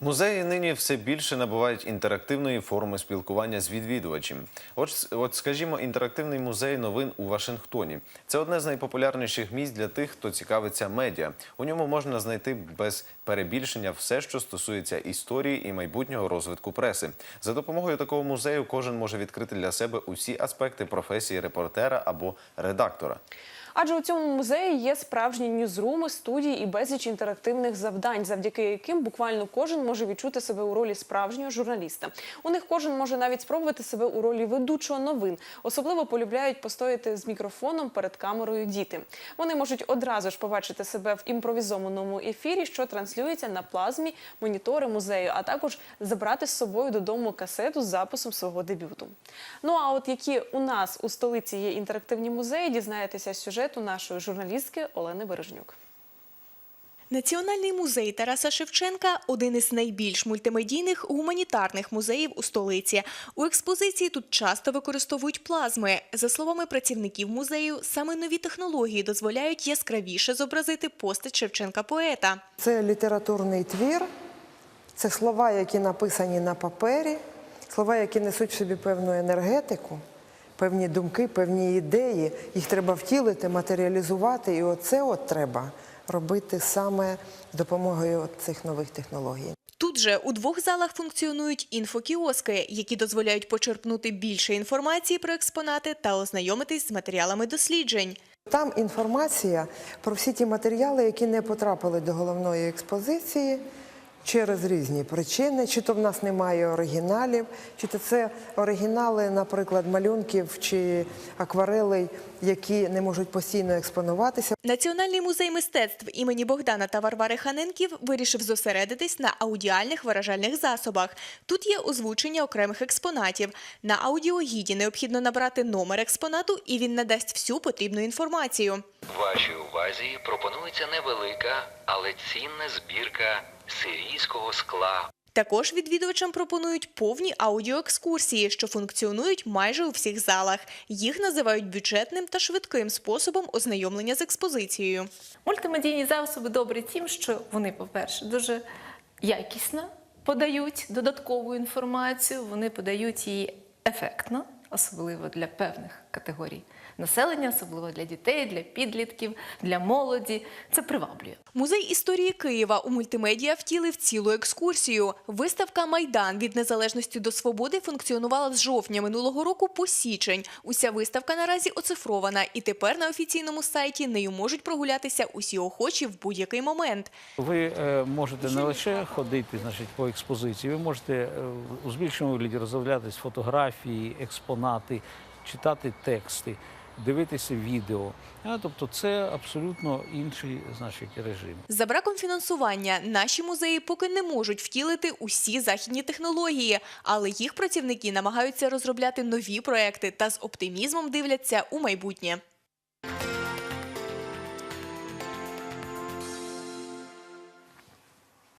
Музеї нині все більше набувають інтерактивної форми спілкування з відвідувачем. От, от, скажімо, інтерактивний музей новин у Вашингтоні. Це одне з найпопулярніших місць для тих, хто цікавиться медіа. У ньому можна знайти без перебільшення все, що стосується історії і майбутнього розвитку преси. За допомогою такого музею кожен може відкрити для себе усі аспекти професії репортера або редактора. Адже у цьому музеї є справжні ньюзруми, студії і безліч інтерактивних завдань, завдяки яким буквально кожен може відчути себе у ролі справжнього журналіста. У них кожен може навіть спробувати себе у ролі ведучого новин. Особливо полюбляють постояти з мікрофоном перед камерою діти. Вони можуть одразу ж побачити себе в імпровізованому ефірі, що транслюється на плазмі монітори музею, а також забрати з собою додому касету з записом свого дебюту. Ну а от які у нас у столиці є інтерактивні музеї, дізнаєтеся з сюжету нашої журналістки Олени Бережнюк. Національний музей Тараса Шевченка один із найбільш мультимедійних гуманітарних музеїв у столиці. У експозиції тут часто використовують плазми. За словами працівників музею, саме нові технології дозволяють яскравіше зобразити постать Шевченка поета. Це літературний твір, це слова, які написані на папері, слова, які несуть в собі певну енергетику, певні думки, певні ідеї. Їх треба втілити, матеріалізувати. І оце от треба робити саме допомогою цих нових технологій. Тут же у двох залах функціонують інфокіоски, які дозволяють почерпнути більше інформації про експонати та ознайомитись з матеріалами досліджень. Там інформація про всі ті матеріали, які не потрапили до головної експозиції через різні причини. Чи то в нас немає оригіналів, чи то це оригінали, наприклад, малюнків чи акварелей, які не можуть постійно експонуватися. Національний музей мистецтв імені Богдана та Варвари Ханенків вирішив зосередитись на аудіальних виражальних засобах. Тут є озвучення окремих експонатів. На аудіогіді необхідно набрати номер експонату, і він надасть всю потрібну інформацію. Вашій увазі пропонується невелика, але цінна збірка сирійського скла. Також відвідувачам пропонують повні аудіоекскурсії, що функціонують майже у всіх залах. Їх називають бюджетним та швидким способом ознайомлення з експозицією. Мультимедійні засоби добрі тим, що вони, по-перше, дуже якісно подають додаткову інформацію, вони подають її ефектно, особливо для певних категорій населення, особливо для дітей, для підлітків, для молоді. Це приваблює. Музей історії Києва у мультимедіа втілив цілу екскурсію. Виставка Майдан від незалежності до свободи функціонувала з жовтня минулого року по січень. Уся виставка наразі оцифрована, і тепер на офіційному сайті нею можуть прогулятися усі охочі в будь-який момент. Ви е, можете не лише ходити значить, по експозиції, ви можете е, у збільшеному вигляді роздивлятись фотографії, експонати, читати тексти, дивитися відео. Тобто це абсолютно інший значить, режим. За браком фінансування наші музеї поки не можуть втілити усі західні технології, але їх працівники намагаються розробляти нові проекти та з оптимізмом дивляться у майбутнє.